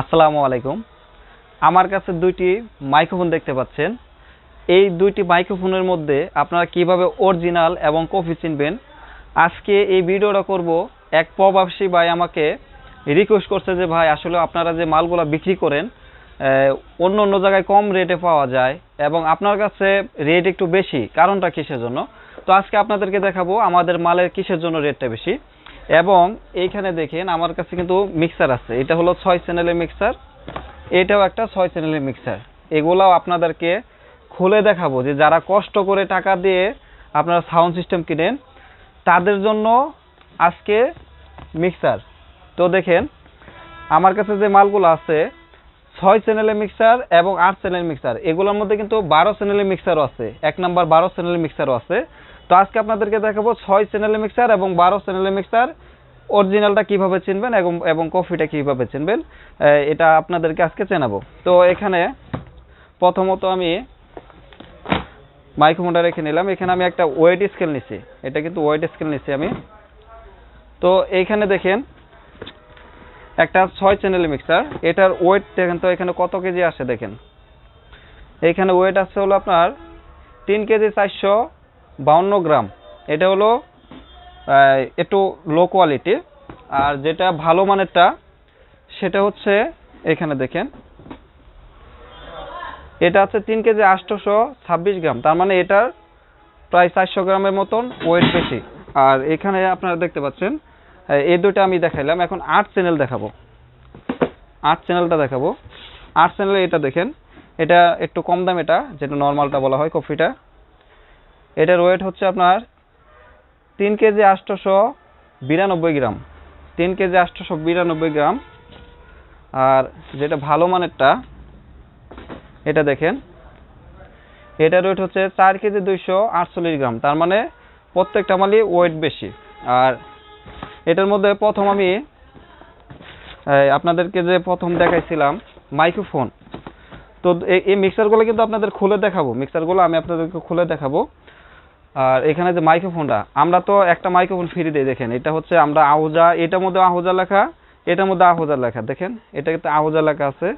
আসসালামু আলাইকুম। আমার কাছে দুইটি মাইক্রোফোন দেখতে পাচ্ছেন। এই দুইটি মাইক্রোফোনের মধ্যে আপনারা কীভাবে অরিজিনাল এবং কপি চিনবেন? আজকে এই ভিডিওটা করব এক প্রবাসী ভাই আমাকে রিকোয়েস্ট করছে যে, ভাই, আসলে আপনারা যে মালগুলো বিক্রি করেন অন্য অন্য জায়গায় কম রেটে পাওয়া যায় এবং আপনার কাছে রেট একটু বেশি। কারণটা কিসের জন্য? তো আজকে আপনাদেরকে দেখাবো আমাদের মালের কিসের জন্য রেটটা বেশি। এবং এইখানে দেখেন আমার কাছে কিন্তু মিক্সার আছে। এটা হলো ছয় চ্যানেলের মিক্সার এটাও একটা ছয় চ্যানেলের মিক্সার এগুলাও আপনাদেরকে খুলে দেখাবো যে যারা কষ্ট করে টাকা দিয়ে আপনারা সাউন্ড সিস্টেম কিনেন, তাদের জন্য আজকে মিক্সার তো দেখেন, আমার কাছে যে মালগুলো আছে, ছয় চ্যানেলের মিক্সার এবং আট চ্যানেলের মিক্সার এগুলোর মধ্যে কিন্তু বারো চ্যানেলের মিক্সারও আছে। এক নাম্বার বারো চ্যানেলের মিক্সারও আছে। তো আজকে আপনাদেরকে দেখাবো ছয় চ্যানেলের মিক্সার এবং বারো চ্যানেলের মিক্সার অরিজিনালটা কীভাবে চিনবেন এবং এবং কফিটা কীভাবে চিনবেন এটা আপনাদেরকে আজকে চেনাবো তো এখানে প্রথমত আমি মাইক্রোফোনটা রেখে নিলাম। এখানে আমি একটা ওয়েট স্কেল নিছি। এটা কিন্তু ওয়েট স্কেল নিছি আমি। তো এইখানে দেখেন, একটা ছয় চ্যানেলের মিক্সার এটার ওয়েট দেখেন তো, এখানে কত কেজি আসে দেখেন। এইখানে ওয়েট আছে হলো আপনার তিন কেজি চারশো বাউন্ন গ্রাম। এটা হলো একটু লো কোয়ালিটি আর যেটা ভালো মানেরটা, সেটা হচ্ছে এখানে দেখেন। এটা আছে তিন কেজি আটশোশো ছাব্বিশ গ্রাম, তার মানে এটার প্রায় চারশো গ্রামের মতন ওয়েট বেশি। আর এখানে আপনারা দেখতে পাচ্ছেন এই দুটো আমি দেখাইলাম। এখন আট চ্যানেল দেখাবো। আট চ্যানেলটা দেখাবো। আট চ্যানেলে এটা দেখেন, এটা একটু কম দাম এটা, যেটা নর্মালটা বলা হয় কফিটা। এটার ওয়েট হচ্ছে আপনার তিন কেজি আটশোশো বিরানব্বই গ্রাম। তিন কেজি আটশোশো বিরানব্বই গ্রাম। আর যেটা ভালো মানেরটা, এটা দেখেন। এটার ওয়েট হচ্ছে চার কেজি দুইশো আটচল্লিশ গ্রাম। তার মানে প্রত্যেকটা মালই ওয়েট বেশি। আর এটার মধ্যে প্রথম আমি আপনাদেরকে যে প্রথম দেখাইছিলাম মাইক্রোফোন তো এই মিক্সারগুলো কিন্তু আপনাদের খুলে দেখাবো। মিক্সারগুলো আমি আপনাদেরকে খুলে দেখাবো। আর এখানে যে মাইক্রোফোনটা আমরা তো একটা মাইক্রোফোন ফ্রি দিই, দেখেন, এটা হচ্ছে আমরা আহুজা, এটার মধ্যে আহুজা লেখা, এটার মধ্যে আহুজা লেখা, দেখেন এটা কিন্তু আহুজা লেখা আছে,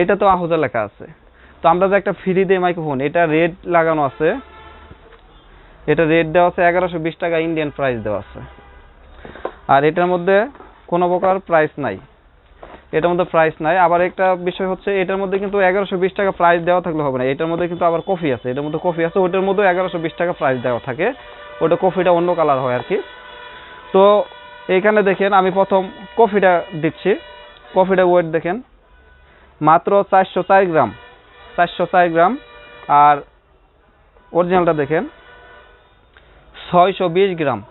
এটা তো আহুজা লেখা আছে। তো আমরা যে একটা ফ্রি দিই মাইক্রোফোন এটা রেড লাগানো আছে, এটা রেড দেওয়া আছে, এগারোশো বিশ টাকা ইন্ডিয়ান প্রাইস দেওয়া আছে। আর এটার মধ্যে কোনো প্রকার প্রাইস নাই। এটার মধ্যে প্রাইস নাই। আবার একটা বিষয় হচ্ছে, এটার মধ্যে কিন্তু এগারোশো বিশ টাকা প্রাইস দেওয়া থাকলে হবে না। এটার মধ্যে কিন্তু আবার কফি আছে। এটার মধ্যে কফি আছে, ওটার মধ্যে এগারোশো বিশ টাকা প্রাইস দেওয়া থাকে। ওটা কফিটা অন্য কালার হয় আর কি। তো এইখানে দেখেন, আমি প্রথম কফিটা দিচ্ছি। কফিটা ওয়েট দেখেন, মাত্র চারশো চার গ্রাম। চারশো চার গ্রাম। আর অরিজিনালটা দেখেন, ছয়শো বিশ গ্রাম।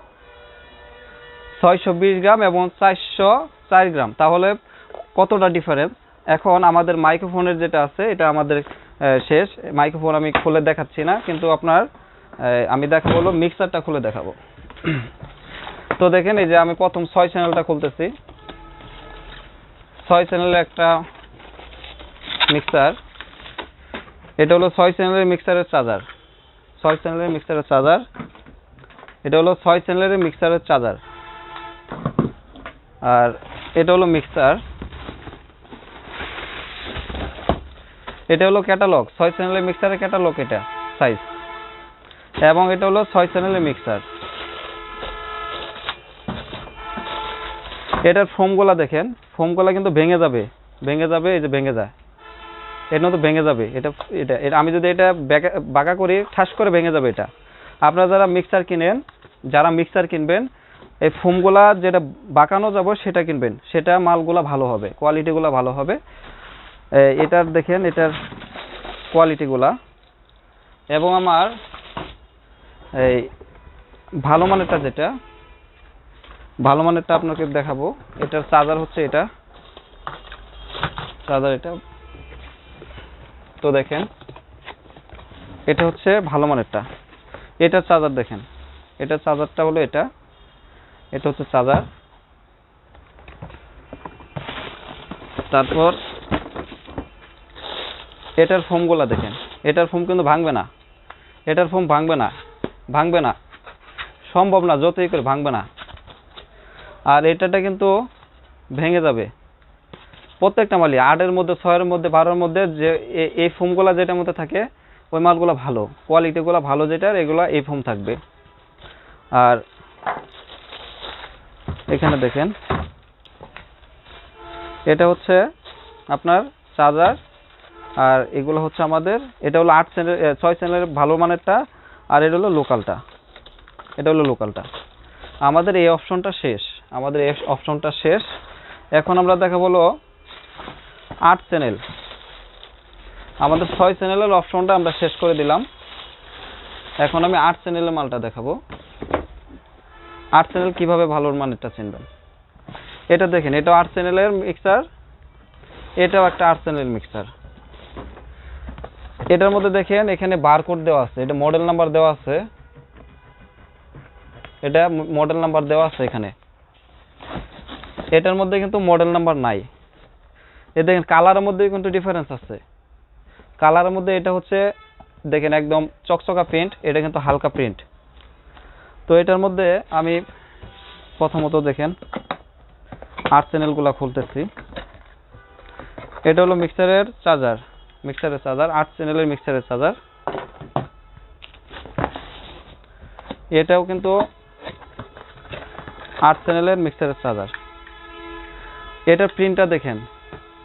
ছয়শো বিশ গ্রাম এবং চারশো চার গ্রাম। তাহলে কতটা ডিফারেন্স এখন আমাদের মাইক্রোফোনের যেটা আছে, এটা আমাদের শেষ। মাইক্রোফোন আমি খুলে দেখাচ্ছি না, কিন্তু আপনার আমি দেখাবো হলো মিক্সারটা খুলে দেখাবো। তো দেখেন, এই যে আমি প্রথম ছয় চ্যানেলটা খুলতেছি। ছয় চ্যানেলের একটা মিক্সার এটা হলো ছয় চ্যানেলের মিক্সারের চার্জার ছয় চ্যানেলের মিক্সারের চার্জার এটা হলো ছয় চ্যানেলের মিক্সারের চার্জার আর এটা হলো মিক্সার এটা হলো ক্যাটালগ ছয় চ্যানেলের মিক্সারের ক্যাটালগ এটা সাইজ এবং এটা হলো ছয় চ্যানেলের মিক্সার এটার ফোমগুলা দেখেন ফোমগুলা কিন্তু ভেঙে যাবে ভেঙে যাবে, এই যে ভেঙে যায়। এর মতো ভেঙে যাবে, এটা এটা এটা, আমি যদি এটা বেঁকা- করি, ঠাস করে ভেঙে যাবে এটা। আপনারা যারা মিক্সার কিনেন, যারা মিক্সার কিনবেন, এই ফোমগুলা যেটা বাঁকানো যাবে, সেটা কিনবেন। সেটা মালগুলা ভালো হবে কোয়ালিটিগুলো ভালো হবে। এটার দেখেন, এটার কোয়ালিটিগুলা এবং আমার, এই, ভালো মানেরটা যেটা, ভালো মানেরটা আপনাকে দেখাবো। এটার চার্জার হচ্ছে এটা। চার্জার এটা। তো দেখেন, এটা হচ্ছে ভালো মানেরটা। এটার চার্জার দেখেন, এটার চার্জারটা হলো এটা। এটা হচ্ছে চার্জার। তারপর এটার ফোমগুলা দেখেন। এটার ফোম কিন্তু ভাঙবে না। এটার ফোম ভাঙবে না। ভাঙবে না। সম্ভব না, যতই করে ভাঙবে না। আর এটাটা কিন্তু ভেঙে যাবে। প্রত্যেকটা মালই, আটের মধ্যে, ছয়ের মধ্যে, বারোর মধ্যে যে এই ফোমগুলো যেটার মধ্যে থাকে, ওই মালগুলো ভালো। কোয়ালিটিগুলো ভালো যেটার, এগুলো এই ফোম থাকবে। আর এখানে দেখেন, এটা হচ্ছে আপনার চার্জার আর এগুলো হচ্ছে আমাদের, এটা হলো আট চ্যানেল ছয় চ্যানেলের ভালো মানেরটা, আর এটা হলো লোকালটা। এটা হলো লোকালটা। আমাদের এই অপশনটা শেষ। আমাদের এই অপশনটা শেষ। এখন আমরা দেখাবো হলো আট চ্যানেল আমাদের ছয় চ্যানেলের অপশনটা আমরা শেষ করে দিলাম। এখন আমি আট চ্যানেলের মালটা দেখাবো। আট চ্যানেল কীভাবে ভালোর মানেরটা চিনবেন? এটা দেখেন এটা আট চ্যানেলের মিক্সার এটাও একটা আট চ্যানেলের মিক্সার এটার মধ্যে দেখেন, এখানে বারকোড দেওয়া আছে। এটা মডেল নাম্বার দেওয়া আছে। এটা মডেল নাম্বার দেওয়া আছে এখানে। এটার মধ্যে কিন্তু মডেল নাম্বার নাই। এ দেখেন কালারের মধ্যে কিন্তু ডিফারেন্স আছে। কালারের মধ্যে এটা হচ্ছে, দেখেন একদম চকচকা প্রিন্ট এটা কিন্তু হালকা প্রিন্ট তো এটার মধ্যে আমি প্রথমত দেখেন আট চ্যানেলগুলো খুলতেছি। এটা হলো মিক্সারের চার্জার মিক্সারের চার্জার আট চ্যানেলের মিক্সারের চার্জার এটাও কিন্তু আট চ্যানেলের মিক্সারের চার্জার এটার প্রিন্টটা দেখেন।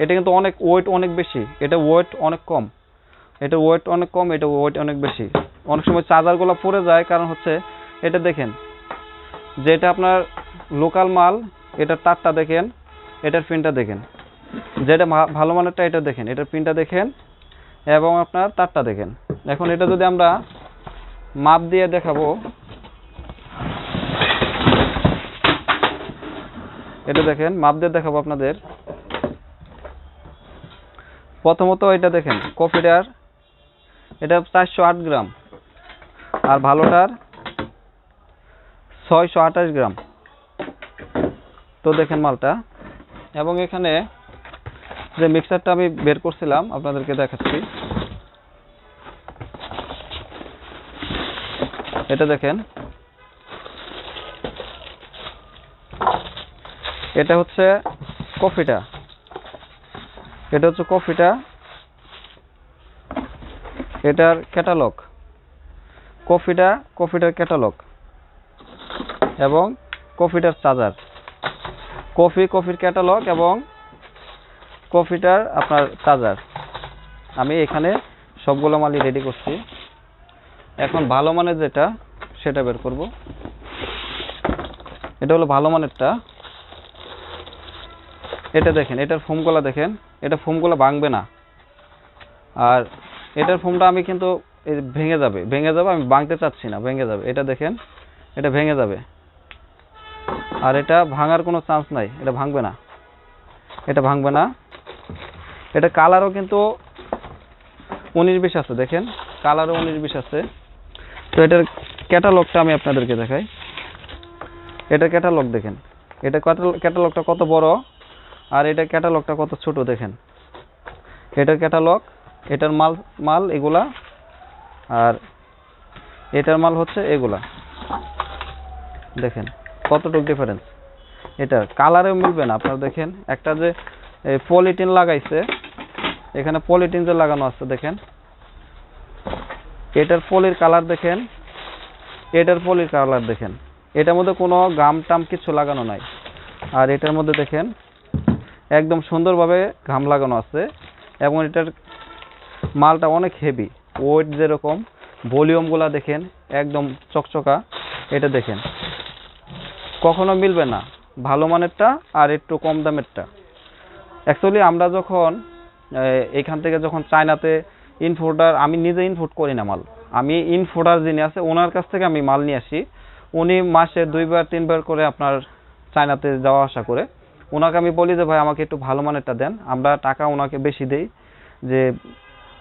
এটা কিন্তু অনেক ওয়েট অনেক বেশি। এটা ওয়েট অনেক কম। এটা ওয়েট অনেক কম, এটা ওয়েট অনেক বেশি। অনেক সময় চার্জারগুলো পড়ে যায়, কারণ হচ্ছে এটা দেখেন, যেটা আপনার লোকাল মাল এটার তারটা দেখেন, এটার প্রিন্টটা দেখেন। যেটা ভালো মানেরটা এটা দেখেন, এটার প্রিন্টটা দেখেন এবং আপনার তারটা দেখেন। এখন এটা যদি আমরা মাপ দিয়ে দেখাবো, এটা দেখেন, মাপ দিয়ে দেখাবো আপনাদের। প্রথমত এটা দেখেন, কপিটার, এটা চারশো আট গ্রাম। আর ভালোটার ছয়শো আঠাশ গ্রাম। তো দেখেন মালটা। এবং এখানে যে মিক্সারটা আমি বের করছিলাম, আপনাদেরকে দেখাচ্ছি। এটা দেখেন। এটা হচ্ছে কফিটা। এটা হচ্ছে কফিটা। এটার ক্যাটালগ কফিটা, কফিটার ক্যাটালগ এবং কফিটার চার্জার। কফি, কফির ক্যাটালগ এবং কফিটার আপনার চার্জার আমি এখানে সবগুলো মালই রেডি করছি। এখন ভালো মানের যেটা, সেটা বের করব। এটা হলো ভালো মানেরটা। এটা দেখেন, এটার ফোমগুলো দেখেন। এটা ফোমগুলো ভাঙবে না। আর এটার ফোমটা আমি কিন্তু ভেঙে যাবে। ভেঙে যাবে, আমি ভাঙতে চাচ্ছি না, ভেঙে যাবে। এটা দেখেন, এটা ভেঙে যাবে। আর এটা ভাঙার কোনো চান্স নাই, এটা ভাঙবে না। এটা ভাঙবে না। এটা কালারও কিন্তু উনিশ বিশ আছে, দেখেন। কালারও উনিশ বিশ আছে। তো এটার ক্যাটালগটা আমি আপনাদেরকে দেখাই। এটার ক্যাটালগ দেখেন। এটা ক্যাটালগটা কত বড়, আর এটা ক্যাটালগটা কত ছোট, দেখেন। এটার ক্যাটালগ, এটার মাল মাল এগুলা, আর এটার মাল হচ্ছে এগুলা। দেখেন, কতটুক ডিফারেন্স এটা কালারেও মিলবে না, আপনারা দেখেন। একটা যে পলিটিন লাগাইছে এখানে যে লাগানো আছে, দেখেন। এটার পলির কালার দেখেন। এটার পলির কালার দেখেন। এটার মধ্যে কোনো গাম টাম কিছু লাগানো নাই। আর এটার মধ্যে দেখেন, একদম সুন্দরভাবে ঘাম লাগানো আছে এবং এটার মালটা অনেক হেভি ওয়েট যেরকম ভলিউমগুলা দেখেন, একদম চকচকা। এটা দেখেন। কখনো মিলবে না। ভালো মানেরটা আর একটু কম দামেরটা। অ্যাকচুয়ালি আমরা যখন এখান থেকে যখন চায়নাতে ইনফোর্টার আমি নিজে ইনফোর্ট করি না মাল। আমি ইনফোর্টার যিনি আছে, ওনার কাছ থেকে আমি মাল নিয়ে আসি। উনি মাসে দুইবার, তিনবার করে আপনার চায়নাতে যাওয়া আসা করে। ওনাকে আমি বলি যে, ভাই, আমাকে একটু ভালো মানেরটা দেন। আমরা টাকা ওনাকে বেশি দেই যে,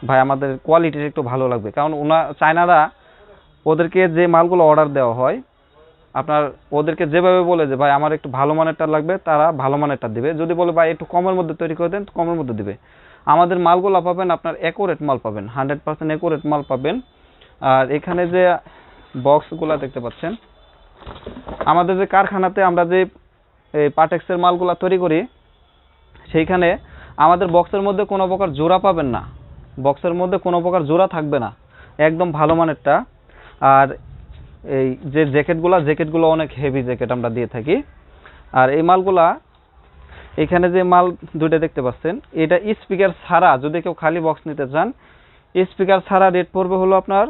ভাই, আমাদের কোয়ালিটিটা একটু ভালো লাগবে। কারণ ওনা, চায়নারা ওদেরকে যে মালগুলো অর্ডার দেওয়া হয়, আপনার ওদেরকে যেভাবে বলে যে, ভাই, আমার একটু ভালো মানেরটা লাগবে, তারা ভালো মানেরটা দিবে। যদি বলে, ভাই, একটু কমের মধ্যে তৈরি করে দেন কমের মধ্যে দিবে। আমাদের মালগুলো পাবেন আপনার অ্যাকোরেট মাল পাবেন হান্ড্রেড পার্সেন্ট অ্যাকোরেট মাল পাবেন। আর এখানে যে বক্সগুলো দেখতে পাচ্ছেন, আমাদের যে কারখানাতে আমরা যে পাটেক্সের মালগুলা তৈরি করি, সেইখানে আমাদের বক্সের মধ্যে কোনো প্রকার জোড়া পাবেন না। বক্সের মধ্যে কোনো প্রকার জোড়া থাকবে না, একদম ভালো মানেরটা। আর এই যে জ্যাকেটগুলো জ্যাকেটগুলো অনেক হেভি জ্যাকেট আমরা দিয়ে থাকি। আর এই মালগুলা এখানে যে মাল দুইটা দেখতে পাচ্ছেন, এটা স্পিকার ছাড়া যদি কেউ খালি বক্স নিতে চান, স্পিকার ছাড়া রেট পড়বে হলো আপনার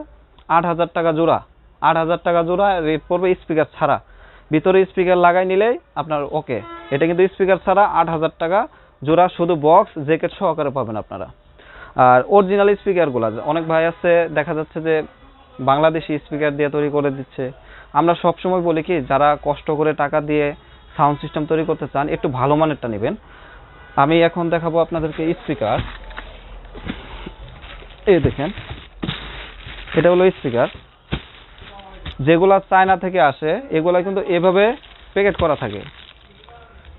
আট হাজার টাকা জোড়া। আট হাজার টাকা জোড়া রেট পড়বে স্পিকার ছাড়া। ভিতরে স্পিকার লাগাই নিলেই আপনার ওকে এটা কিন্তু স্পিকার ছাড়া আট হাজার টাকা জোড়া, শুধু বক্স জ্যাকেট সহকারে পাবেন আপনারা। আর অরিজিনাল স্পিকারগুলো, অনেক ভাই আছে, দেখা যাচ্ছে যে বাংলাদেশি স্পিকার দিয়ে তৈরি করে দিচ্ছে। আমরা সবসময় বলি কি, যারা কষ্ট করে টাকা দিয়ে সাউন্ড সিস্টেম তৈরি করতে চান, একটু ভালো মানেরটা নেবেন। আমি এখন দেখাবো আপনাদেরকে স্পিকার। এই দেখেন, এটা হলো স্পিকার। যেগুলা চায়না থেকে আসে, এগুলা কিন্তু এভাবে প্যাকেট করা থাকে।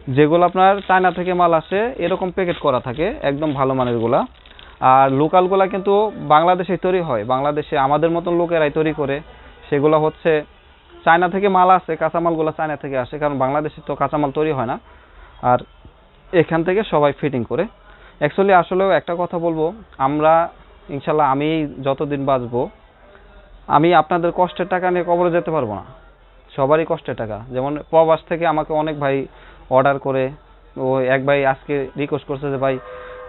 যেগুলো আপনার চায়না থেকে মাল আসে, এরকম প্যাকেট করা থাকে, একদম ভালো মানেরগুলা আর লোকালগুলা কিন্তু বাংলাদেশে তৈরি হয়। বাংলাদেশে আমাদের মতন লোকেরাই তৈরি করে। সেগুলো হচ্ছে চায়না থেকে মাল আসে, কাঁচামালগুলো চায়না থেকে আসে, কারণ বাংলাদেশে তো কাঁচামাল তৈরি হয় না। আর এখান থেকে সবাই ফিটিং করে। অ্যাকচুয়ালি আসলেও একটা কথা বলব, আমরা ইনশাল্লাহ আমি যতদিন বাঁচবো, আমি আপনাদের কষ্টের টাকা নিয়ে কবরে যেতে পারব না। সবারই কষ্টের টাকা। যেমন প্রবাস থেকে আমাকে অনেক ভাই অর্ডার করে, ও এক ভাই আজকে রিকোয়েস্ট করছে যে, ভাই,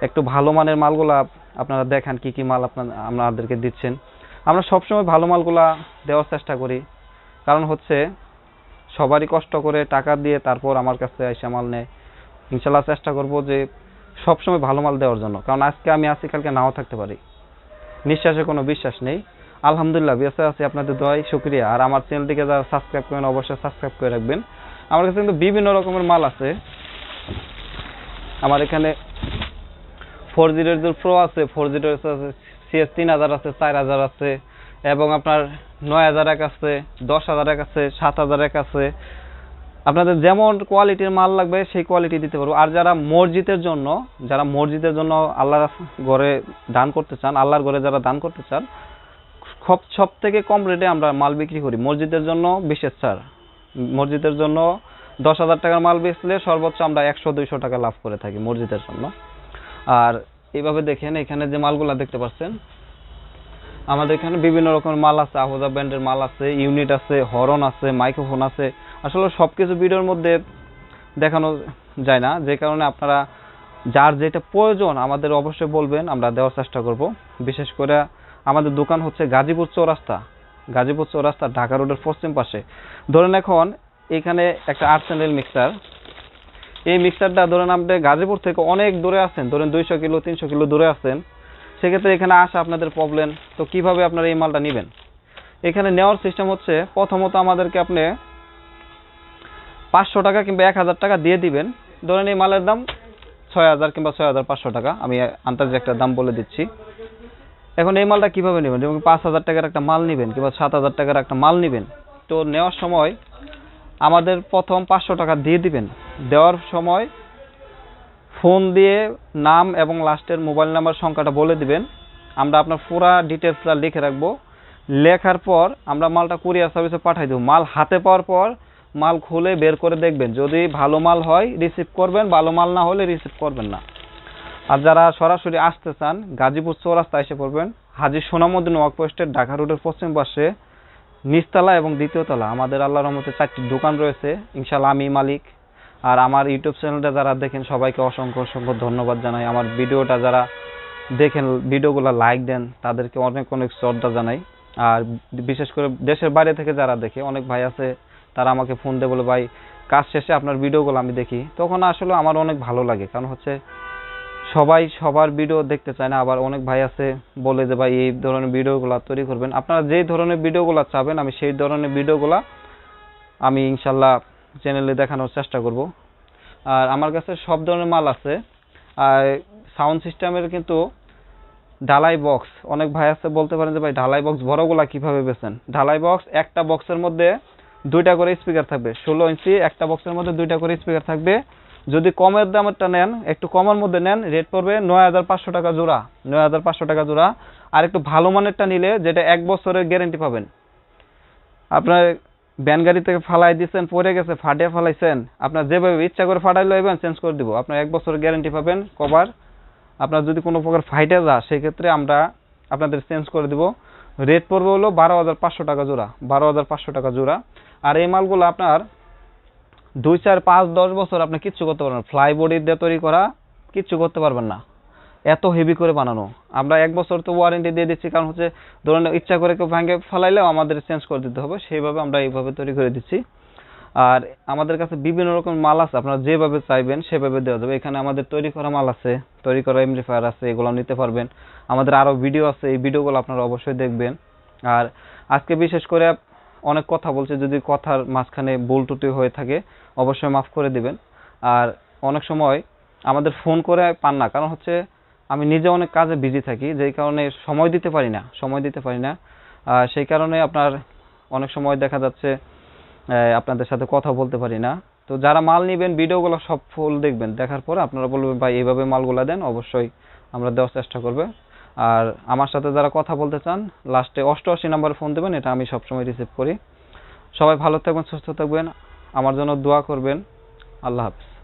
একটু ভালো মানের মালগুলা আপনারা দেখান, কি কি মাল আপনার আপনাদেরকে দিচ্ছেন? আমরা সবসময় ভালো মালগুলা দেওয়ার চেষ্টা করি। কারণ হচ্ছে সবারই কষ্ট করে টাকা দিয়ে তারপর আমার কাছে এসে মাল নেয় ইনশাল্লাহ চেষ্টা করব যে সবসময় ভালো মাল দেওয়ার জন্য কারণ আজকে আমি আছি কালকে নাও থাকতে পারি নিঃশ্বাসে কোনো বিশ্বাস নেই আলহামদুলিল্লাহ বেঁচে আছি আপনাদের দোয়াই শুক্রিয়া আর আমার চ্যানেলটিকে যারা সাবস্ক্রাইব করেন অবশ্যই সাবস্ক্রাইব করে রাখবেন আমার কাছে কিন্তু বিভিন্ন রকমের মাল আছে আমার এখানে ফোর জিরো প্রো আছে ফোর জিরো আছে সিএস তিন হাজার আছে চার হাজার আছে এবং আপনার নয় হাজার এক আছে, দশ হাজার এক আছে, সাত হাজার এক আছে। আপনাদের যেমন কোয়ালিটির মাল লাগবে, সেই কোয়ালিটি দিতে পারব। আর যারা মসজিদের জন্য, যারা মসজিদের জন্য আল্লাহর ঘরে দান করতে চান, আল্লাহর ঘরে যারা দান করতে চান, সব সব থেকে কম রেটে আমরা মাল বিক্রি করি। মসজিদের জন্য বিশেষ ছাড়। মসজিদের জন্য দশ হাজার টাকার মাল বেচলে সর্বোচ্চ আমরা একশো, দুইশো টাকা লাভ করে থাকি মসজিদের জন্য। আর এইভাবে দেখেন, এখানে যে মালগুলা দেখতে পাচ্ছেন আমাদের এখানে বিভিন্ন রকমের মাল আছে আহোজা ব্র্যান্ডের মাল আছে ইউনিট আছে হরন আছে মাইক্রোফোন আছে। আসলে সবকিছু ভিডিওর মধ্যে দেখানো যায় না, যে কারণে আপনারা যার যেটা প্রয়োজন আমাদের অবশ্যই বলবেন, আমরা দেওয়ার চেষ্টা করব। বিশেষ করে আমাদের দোকান হচ্ছে গাজীপুর চৌরাস্তা। গাজীপুর চৌরাস্তা, ঢাকা রোডের পশ্চিম পাশে। ধরেন এখন এখানে একটা আট মিক্সার এই মিক্সারটা ধরেন আপনি গাজীপুর থেকে অনেক দূরে আছেন, ধরেন দুইশো কিলো, তিনশো কিলো দূরে আছেন। সেক্ষেত্রে এখানে আসা আপনাদের প্রবলেম তো কীভাবে আপনারা এই মালটা নেবেন? এখানে নেওয়ার সিস্টেম হচ্ছে, প্রথমত আমাদেরকে আপনি পাঁচশো টাকা কিংবা এক হাজার টাকা দিয়ে দিবেন। ধরেন এই মালের দাম ছয় হাজার কিংবা ছয় হাজার পাঁচশো টাকা। আমি আন্দাজে একটা দাম বলে দিচ্ছি। এখন এই মালটা কীভাবে নেবেন? যেমন পাঁচ হাজার টাকার একটা মাল নেবেন কিংবা সাত হাজার টাকার একটা মাল নেবেন। তো নেওয়ার সময় আমাদের প্রথম পাঁচশো টাকা দিয়ে দিবেন। দেওয়ার সময় ফোন দিয়ে নাম এবং লাস্টের মোবাইল নাম্বার সংখ্যাটা বলে দিবেন। আমরা আপনার পুরা ডিটেলসটা লিখে রাখব। লেখার পর আমরা মালটা কুরিয়ার সার্ভিসে পাঠাই দেবো। মাল হাতে পাওয়ার পর মাল খুলে বের করে দেখবেন। যদি ভালো মাল হয় রিসিভ করবেন। ভালো মাল না হলে রিসিভ করবেন না। আর যারা সরাসরি আসতে চান, গাজীপুর চৌরাস্তা এসে পড়বেন। হাজি সোনামুদ্দিন ওয়াক পোস্টের ঢাকা রোডের পশ্চিম পাশে নিচতলা এবং দ্বিতীয়তলা আমাদের আল্লাহর রহমতে চারটি দোকান রয়েছে। ইনশাল্লাহ আমি মালিক। আর আমার ইউটিউব চ্যানেলটা যারা দেখেন, সবাইকে অসংখ্য অসংখ্য ধন্যবাদ জানাই। আমার ভিডিওটা যারা দেখেন, ভিডিওগুলো লাইক দেন, তাদেরকে অনেক অনেক শ্রদ্ধা জানাই। আর বিশেষ করে দেশের বাইরে থেকে যারা দেখে, অনেক ভাই আছে, তারা আমাকে ফোন দিয়ে বলে, ভাই, কাজ শেষে আপনার ভিডিওগুলো আমি দেখি। তখন আসলে আমার অনেক ভালো লাগে, কারণ হচ্ছে সবাই সবার ভিডিও দেখতে চায় না। আবার অনেক ভাই আছে, বলে যে, ভাই, এই ধরনের ভিডিওগুলো তৈরি করবেন। আপনারা যেই ধরনের ভিডিওগুলো চাবেন, আমি সেই ধরনের ভিডিওগুলো আমি ইনশাল্লাহ চ্যানেলে দেখানোর চেষ্টা করব। আর আমার কাছে সব ধরনের মাল আছে। আর সাউন্ড সিস্টেমের কিন্তু ঢালাই বক্স অনেক ভাই আছে বলতে পারেন যে, ভাই, ঢালাই বক্স বড়গুলা কীভাবে বেছেন ঢালাই বক্স একটা বক্সের মধ্যে দুইটা করে স্পিকার থাকবে। ষোলো ইঞ্চি একটা বক্সের মধ্যে দুইটা করে স্পিকার থাকবে। যদি কমের দামেরটা নেন, একটু কমের মধ্যে নেন রেট পড়বে নয় হাজার পাঁচশো টাকা জোড়া, নয় হাজার পাঁচশো টাকা জোড়া। আর একটু ভালো মানেরটা নিলে, যেটা এক বছরের গ্যারেন্টি পাবেন। আপনার ব্যান গাড়ি থেকে ফালাই দিচ্ছেন পড়ে গেছে, ফাটিয়ে ফালাইছেন, আপনার যেভাবে ইচ্ছা করে ফাটাই লইবেন চেঞ্জ করে দিব। আপনার এক বছর গ্যারেন্টি পাবেন কভার আপনার যদি কোনো প্রকার ফাইটে যা সেক্ষেত্রে আমরা আপনাদের চেঞ্জ করে দিব। রেট পড়বে হলো বারো হাজার পাঁচশো টাকা জোড়া, বারো হাজার পাঁচশো টাকা জোড়া। আর এই মালগুলো আপনার দুই, চার, পাঁচ, দশ বছর আপনি কিচ্ছু করতে পারবেন ফ্লাই বডি দিয়ে তৈরি করা, কিচ্ছু করতে পারবেন না। এত হেভি করে বানানো। আমরা এক বছর তো ওয়ারেন্টি দিয়ে দিচ্ছি, কারণ হচ্ছে ধরুন ইচ্ছা করে কেউ ভাঙে ফেলাইলেও আমাদের চেঞ্জ করে দিতে হবে, সেইভাবে আমরা এইভাবে তৈরি করে দিচ্ছি। আর আমাদের কাছে বিভিন্ন রকম মাল আছে, আপনারা যেভাবে চাইবেন সেভাবে দেওয়া যাবে। এখানে আমাদের তৈরি করা মাল আছে, তৈরি করা এমরিফায়ার আছে এগুলো নিতে পারবেন। আমাদের আরও ভিডিও আছে, এই ভিডিওগুলো আপনারা অবশ্যই দেখবেন। আর আজকে বিশেষ করে অনেক কথা বলছে, যদি কথার মাঝখানে ভুল ত্রুটি হয়ে থাকে, অবশ্যই মাফ করে দিবেন। আর অনেক সময় আমাদের ফোন করে পান না, কারণ হচ্ছে আমি নিজে অনেক কাজে বিজি থাকি, যেই কারণে সময় দিতে পারি না, সময় দিতে পারি না। সেই কারণে আপনার অনেক সময় দেখা যাচ্ছে আপনাদের সাথে কথা বলতে পারি না। তো যারা মাল নেবেন, ভিডিওগুলো সব ফুল দেখবেন। দেখার পরে আপনারা বলবেন, ভাই, এইভাবে মালগুলো দেন, অবশ্যই আমরা দেওয়ার চেষ্টা করবে। আর আমার সাথে যারা কথা বলতে চান লাস্টে অষ্টআশি নাম্বারে ফোন দেবেন, এটা আমি সবসময় রিসিভ করি। সবাই ভালো থাকবেন, সুস্থ থাকবেন। আমার জন্য দোয়া করবেন। আল্লাহ হাফিজ।